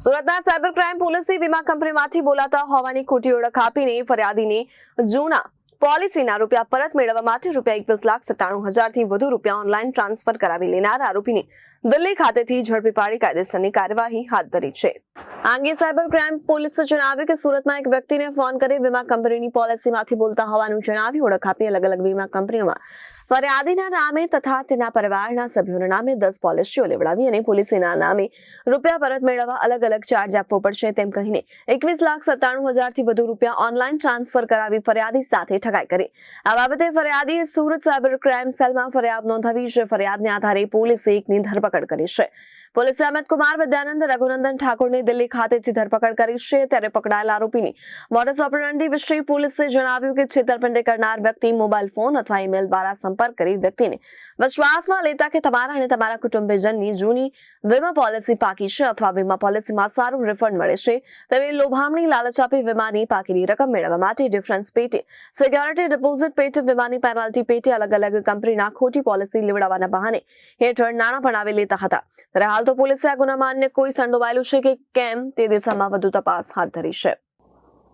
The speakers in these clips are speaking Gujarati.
સુરતના સાયબર ક્રાઇમ પોલિસી વીમા કંપનીમાંથી બોલાતા હોવાની ખોટી ઓળખ આપીને ફરિયાદીને જૂના પોલિસીના રૂપિયા પરત મેળવવા માટે રૂપિયા એકવીસ લાખ સત્તાણું હજારથી વધુ રૂપિયા ઓનલાઈન ટ્રાન્સફર કરાવી લેનાર આરોપીને દિલ્હી ખાતેથી ઝડપી પાડી કાયદેસરની કાર્યવાહી હાથ ધરી છે. આ સાયબર ક્રાઇમ પોલીસે જણાવ્યું કે સુરતમાં એક વ્યક્તિને ફોન કરી વીમા કંપનીની પોલિસીમાંથી બોલતા હોવાનું જણાવી ઓળખ આપી અલગ અલગ વીમા કંપનીઓમાં. ફરિયાદીના નામે તથા તેના પરિવારના સભ્યોના નામે દસ પોલિસીઓ લેવડાવી અને પોલિસીના નામે રૂપિયા પરત મેળવવા અલગ અલગ ચાર્જ આપવો પડશે તેમ કહીને એકવીસ લાખ સત્તાણું હજારથી વધુ રૂપિયા ઓનલાઈન ટ્રાન્સફર કરાવી ફરિયાદી સાથે ઠગાઈ કરી. આ બાબતે ફરિયાદીએ સુરત સાયબર ક્રાઇમ સેલમાં ફરિયાદ નોંધાવી છે. ફરિયાદને આધારે પોલીસે એકની ધરપકડ કરી છે. પોલીસે અમિત કુમાર, વિદ્યાનંદ રઘુનંદન ઠાકોરની દિલ્હી ખાતેથી ધરપકડ કરી છે ત્યારે પકડાયેલા આરોપીની મોડસ ઓપરેન્ડી વિશે પોલીસે જણાવ્યું કે છેતરપિંડી કરનાર વ્યક્તિ મોબાઈલ ફોન અથવા ઈમેલ દ્વારા સંપર્ક કરી વ્યક્તિને વિશ્વાસમાં લેતા કે તમારા અને તમારા કુટુંબીજનની જૂની વીમા પોલિસી પાકી છે અથવા વીમા પોલિસીમાં સારું રિફંડ મળે છે, તેવી લોભામણી લાલચ આપી વીમાની પાકીની રકમ મેળવવા માટે ડિફરન્સ પેટે સિક્યોરિટી ડિપોઝિટ પેટે, વીમાની પેનાલ્ટી પેટે અલગ અલગ કંપનીના ખોટી પોલિસી લેવડાવવાના બહાને હેઠળ નાણાં આવે લેતા હતા. ત્યારે હાલ તો પોલીસે આ ગુનામાં અન્ય કોઈ સંડોવાયેલું છે કે કેમ તે દિશામાં વધુ તપાસ હાથ ધરી છે.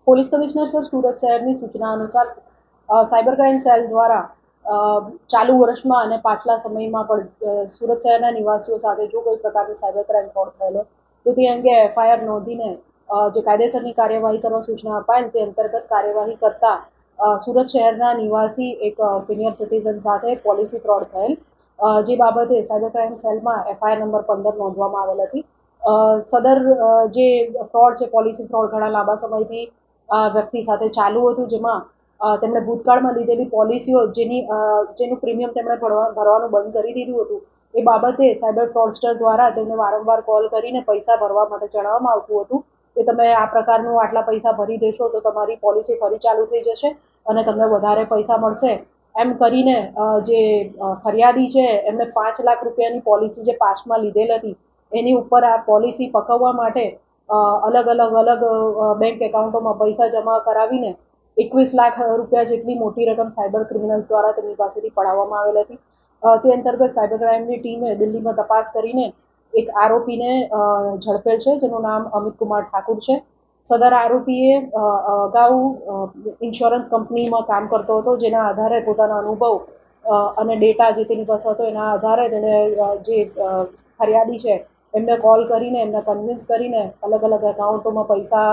પોલીસ કમિશનર સર સુરત શહેરની સૂચના અનુસાર સાયબર ક્રાઇમ સેલ દ્વારા ચાલુ વર્ષમાં અને પાછલા સમયમાં પણ સુરત શહેરના નિવાસીઓ સાથે જો કોઈ પ્રકારનો સાયબર ક્રાઇમ ફ્રોડ થયેલો, તો તે અંગે એફઆઈઆર નોંધીને જે કાયદેસરની કાર્યવાહી કરવા સૂચના અપાયેલ તે અંતર્ગત કાર્યવાહી કરતા સુરત શહેરના નિવાસી એક સિનિયર સિટીઝન સાથે પોલિસી ફ્રોડ થયેલ જે બાબતે સાયબર ક્રાઇમ સેલમાં એફઆઈઆર નંબર પંદર નોંધવામાં આવેલ હતી. સદર જે ફ્રોડ છે પોલિસી ફ્રોડ ઘણા લાંબા સમયથી વ્યક્તિ સાથે ચાલુ હતું, જેમાં તેમણે ભૂતકાળમાં લીધેલી પોલિસીઓ જેની જેનું પ્રીમિયમ તેમણે ભરવા, ભરવાનું બંધ કરી દીધું હતું. એ બાબતે સાયબર ફ્રોડસ્ટર દ્વારા તેમને વારંવાર કોલ કરીને પૈસા ભરવા માટે જણાવવામાં આવતું હતું કે તમે આ પ્રકારનું આટલા પૈસા ભરી દેશો તો તમારી પોલિસી ફરી ચાલુ થઈ જશે અને તમને વધારે પૈસા મળશે. એમ કરીને જે ફરિયાદી છે, એમને પાંચ લાખ રૂપિયાની પોલિસી જે પાસમાં લીધેલ હતી એની ઉપર આ પોલિસી પકવવા માટે અલગ અલગ અલગ બેંક એકાઉન્ટોમાં પૈસા જમા કરાવીને એકવીસ લાખ રૂપિયા જેટલી મોટી રકમ સાયબર ક્રિમિનલ્સ દ્વારા તેમની પાસેથી પડાવવામાં આવેલ હતી. તે અંતર્ગત સાયબર ક્રાઇમની ટીમે દિલ્હીમાં તપાસ કરીને એક આરોપીને ઝડપેલ છે, જેનું નામ અમિત કુમાર ઠાકુર છે. સદર આરોપીએ અગાઉ ઇન્સ્યોરન્સ કંપનીમાં કામ કરતો હતો, જેના આધારે પોતાના અનુભવ અને ડેટા જે તેની પાસે હતો, એના આધારે તેણે જે ફરિયાદી છે એમને કોલ કરીને, એમને કન્વિન્સ કરીને અલગ અલગ એકાઉન્ટોમાં પૈસા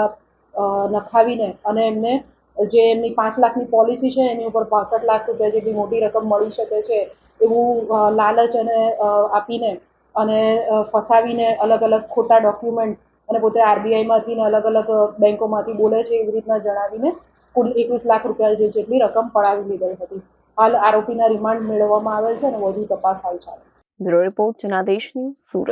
નખાવીને અને એમને જે એમની પાંચ લાખની પોલિસી છે, એની ઉપર પાસઠ લાખ રૂપિયા જેટલી મોટી રકમ મળી શકે છે, એવું લાલચ અને આપીને અને ફસાવીને અલગ અલગ ખોટા ડોક્યુમેન્ટ અને પોતે આરબીઆઈમાંથી ને અલગ અલગ બેંકોમાંથી બોલે છે, એવી રીતના જણાવીને કુલ એકવીસ લાખ રૂપિયા જેટલી રકમ પડાવી લીધેલ હતી. હાલ આરોપીના રિમાન્ડ મેળવવામાં આવેલ છે અને વધુ તપાસ હાલ ચાલે રિપોર્ટ જનાદેશ સુરત.